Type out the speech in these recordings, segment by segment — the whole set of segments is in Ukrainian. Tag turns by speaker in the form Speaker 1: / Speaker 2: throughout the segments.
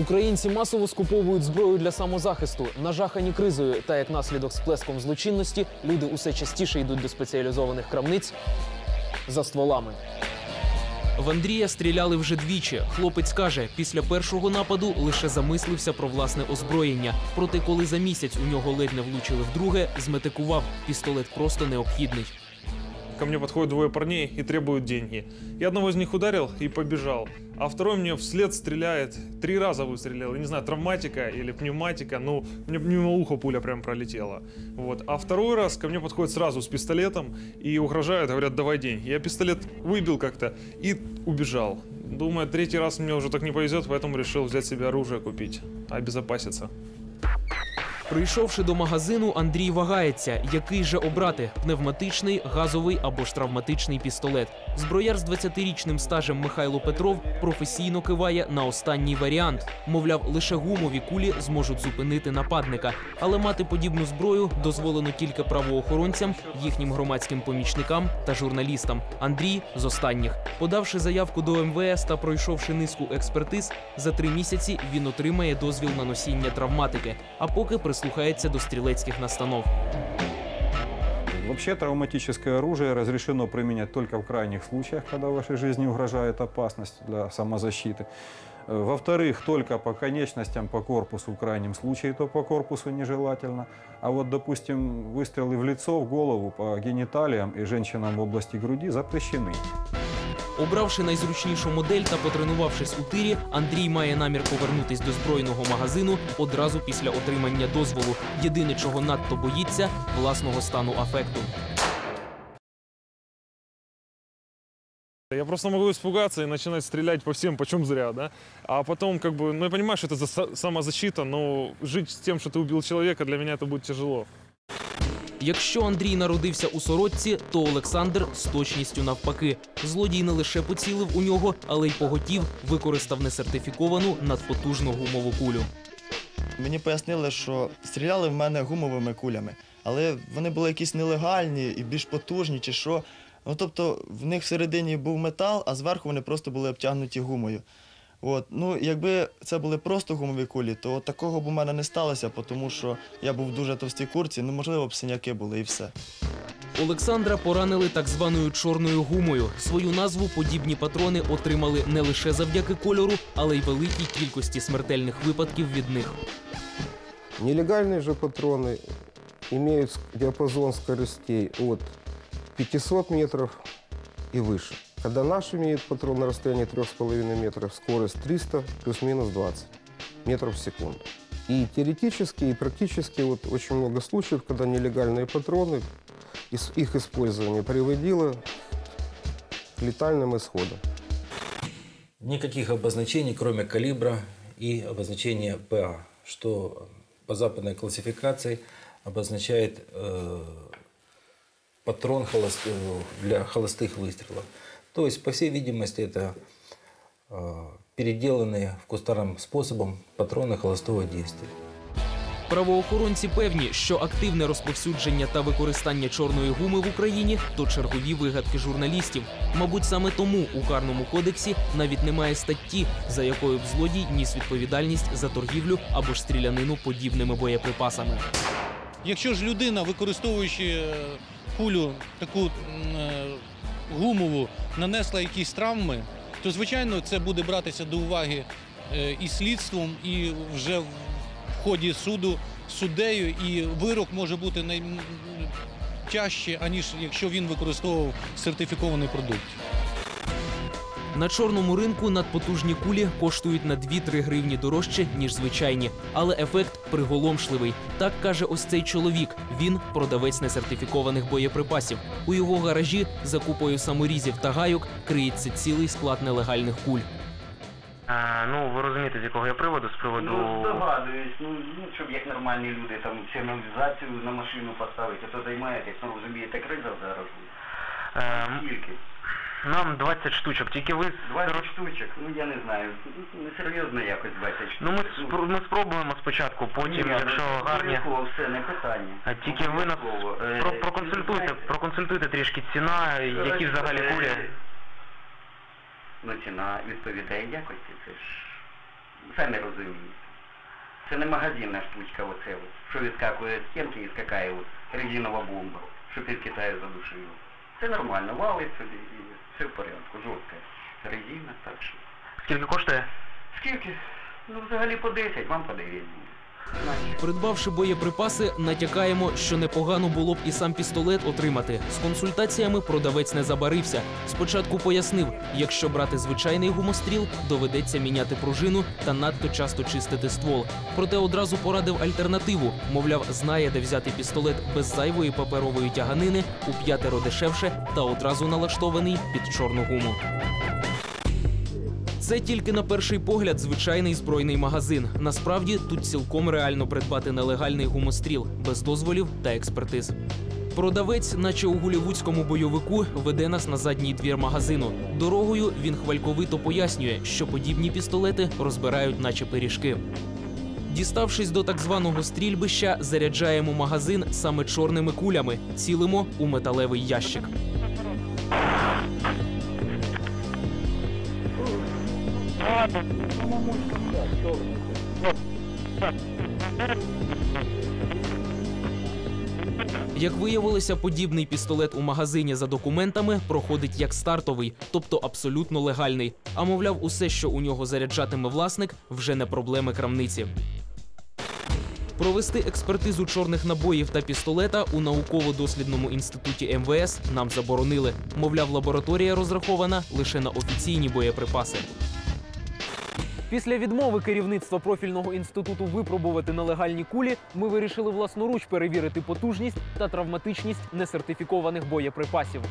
Speaker 1: Українці масово скуповують зброю для самозахисту, нажахані кризою. Та як наслідок сплеском злочинності, люди усе частіше йдуть до спеціалізованих крамниць за стволами. В Андрія стріляли вже двічі. Хлопець каже, після першого нападу лише замислився про власне озброєння. Проте, коли за місяць у нього ледь не влучили вдруге, зметикував пістолет просто необхідний.
Speaker 2: Ко мне подходят двое парней и требуют деньги. Я одного из них ударил и побежал. А второй мне вслед стреляет. Три раза выстрелил. Я не знаю, травматика или пневматика. Ну, мне мимо уха пуля прям пролетела. Вот. А второй раз ко мне подходит сразу с пистолетом и угрожают, говорят, давай деньги. Я пистолет выбил как-то и убежал. Думаю, третий раз мне уже так не повезет, поэтому решил взять себе оружие купить, обезопаситься.
Speaker 1: Прийшовши до магазину, Андрій вагається, який же обрати пневматичний, газовий або ж травматичний пістолет. Зброяр з 20-річним стажем Михайло Петров професійно киває на останній варіант. Мовляв, лише гумові кулі зможуть зупинити нападника. Але мати подібну зброю дозволено тільки правоохоронцям, їхнім громадським помічникам та журналістам. Андрій з останніх, подавши заявку до МВС та пройшовши низку експертиз, за три місяці він отримає дозвіл на носіння травматики, а поки прислухається до стрілецьких настанов.
Speaker 3: Вообще травматическое оружие разрешено применять только в крайних случаях, когда вашей жизни угрожает опасность для самозащиты. Э, Во-вторых, только по конечностям, по корпусу в крайнем случае, то по корпусу нежелательно. А вот, допустим, выстрелы в лицо, в голову, по гениталиям и женщинам в области груди запрещены.
Speaker 1: Обравши найзручнішу модель та потренувавшись у тирі, Андрій має намір повернутись до збройного магазину одразу після отримання дозволу. Єдине, чого надто боїться власного стану афекту.
Speaker 2: Я просто могу испугаться и начинать стрелять по всем, почем зря, да? А потом, как бы, ну, я понимаю, что это за со- самозащита, но жить с тем, что ты убил человека, для меня это будет тяжело.
Speaker 1: Якщо Андрій народився у сорочці, то Олександр з точністю навпаки. Злодій не лише поцілив у нього, але й поготів використав несертифіковану надпотужну гумову кулю.
Speaker 4: Мені пояснили, що стріляли в мене гумовими кулями, але вони були якісь нелегальні і більш потужні, чи що. Ну, тобто в них всередині був метал, а зверху вони просто були обтягнуті гумою. От. Ну, якби це були просто гумові кулі, то такого б у мене не сталося, тому що я був в дуже товстій курці, ну, можливо, б синяки були і все.
Speaker 1: Олександра поранили так званою чорною гумою. Свою назву подібні патрони отримали не лише завдяки кольору, але й великій кількості смертельних випадків від них.
Speaker 5: Нелегальные же патроны имеют ск- диапазон скоростей от 500 метров и выше. Когда наш имеет патрон на расстоянии 3,5 метров, скорость 300 плюс-минус 20 метров в секунду. И теоретически, и практически вот очень много случаев, когда нелегальные патроны, их использование приводило к летальным исходам.
Speaker 6: Никаких обозначений, кроме калибра и обозначения ПА, что по западной классификации обозначает э, патрон холост- э, для холостых выстрелов. То есть, по всей видимости, это э, переделанные в кустарном способом патроны холостого действия.
Speaker 1: Правоохоронці певні, що активне розповсюдження та використання чорної гуми в Україні то чергові вигадки журналістів. Мабуть, саме тому у карному кодексі навіть немає статті, за якою б злодій ніс відповідальність за торгівлю або ж стрілянину подібними боєприпасами.
Speaker 7: Якщо ж людина, використовуючи е, кулю таку м, е, гумову, нанесла якісь травми, то звичайно це буде братися до уваги е, і слідством, і вже в ході суду суддею, і вирок може бути найтяжче, аніж якщо він використовував сертифікований продукт.
Speaker 1: На чорному ринку надпотужні кулі коштують на 2-3 гривні дорожче, ніж звичайні, але ефект приголомшливий. Так каже ось цей чоловік. Він продавець несертифікованих боєприпасів. У його гаражі за купою саморізів та гайок криється цілий склад нелегальних куль.
Speaker 8: А, ну, ви розумієте, з якого я приводу? З приводу.
Speaker 9: Ну, здогадуюсь, ну, ну, щоб як нормальні люди там сигналізацію на машину поставити, то займаєте, як ну, розумієте, криза зараз.
Speaker 8: Е,
Speaker 9: Скільки?
Speaker 8: Нам 20 штучок, тільки ви...
Speaker 9: 20 штучок, ну я не знаю, ну, несерйозно якось 20 штучок.
Speaker 8: Ну, ми, спро- ми спробуємо спочатку, потім,
Speaker 9: Ні,
Speaker 8: якщо
Speaker 9: ну,
Speaker 8: гарні...
Speaker 9: все, не питання.
Speaker 8: А тільки ви нас
Speaker 9: Е,
Speaker 8: про, проконсультуйте, проконсультуйте трішки ціна, які взагалі
Speaker 9: е,
Speaker 8: кулі.
Speaker 9: Ну, ціна відповідає якості, це ж самі розумієте. Це не магазинна штучка оце що відскакує з стінки і скакає от, резинова бомба, що під Китаю задушило. Це нормально, валить собі і все в порядку, жорстка резина, так що.
Speaker 8: Скільки коштує?
Speaker 9: Скільки? Ну взагалі по 10, вам по 9 буде.
Speaker 1: Придбавши боєприпаси, натякаємо, що непогано було б і сам пістолет отримати. З консультаціями продавець не забарився. Спочатку пояснив, якщо брати звичайний гумостріл, доведеться міняти пружину та надто часто чистити ствол. Проте одразу порадив альтернативу. Мовляв, знає, де взяти пістолет без зайвої паперової тяганини, у п'ятеро дешевше та одразу налаштований під чорну гуму. Це тільки на перший погляд звичайний збройний магазин. Насправді тут цілком реально придбати нелегальний гумостріл без дозволів та експертиз. Продавець, наче у голівудському бойовику, веде нас на задній двір магазину. Дорогою він хвальковито пояснює, що подібні пістолети розбирають, наче пиріжки. Діставшись до так званого стрільбища, заряджаємо магазин саме чорними кулями, цілимо у металевий ящик. Як виявилося, подібний пістолет у магазині за документами проходить як стартовий, тобто абсолютно легальний. А мовляв, усе, що у нього заряджатиме власник, вже не проблеми крамниці. Провести експертизу чорних набоїв та пістолета у науково-дослідному інституті МВС нам заборонили. Мовляв, лабораторія розрахована лише на офіційні боєприпаси. Після відмови керівництва профільного інституту випробувати нелегальні кулі, ми вирішили власноруч перевірити потужність та травматичність несертифікованих боєприпасів.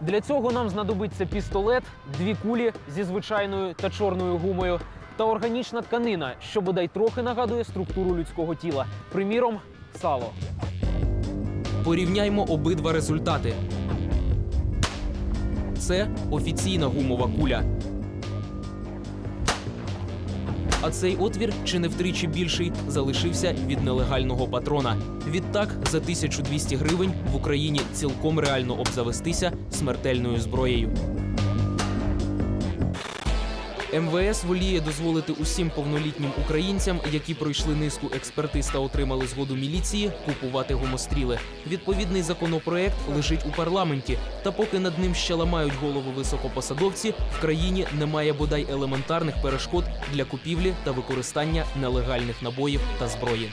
Speaker 1: Для цього нам знадобиться пістолет, дві кулі зі звичайною та чорною гумою та органічна тканина, що бодай трохи нагадує структуру людського тіла. Приміром, сало. Порівняймо обидва результати. Це офіційна гумова куля. А цей отвір, чи не втричі більший, залишився від нелегального патрона. Відтак, за 1200 гривень в Україні цілком реально обзавестися смертельною зброєю. МВС воліє дозволити усім повнолітнім українцям, які пройшли низку експертиз та отримали згоду міліції, купувати гумостріли. Відповідний законопроект лежить у парламенті. Та поки над ним ще ламають голову високопосадовці, в країні немає бодай елементарних перешкод для купівлі та використання нелегальних набоїв та зброї.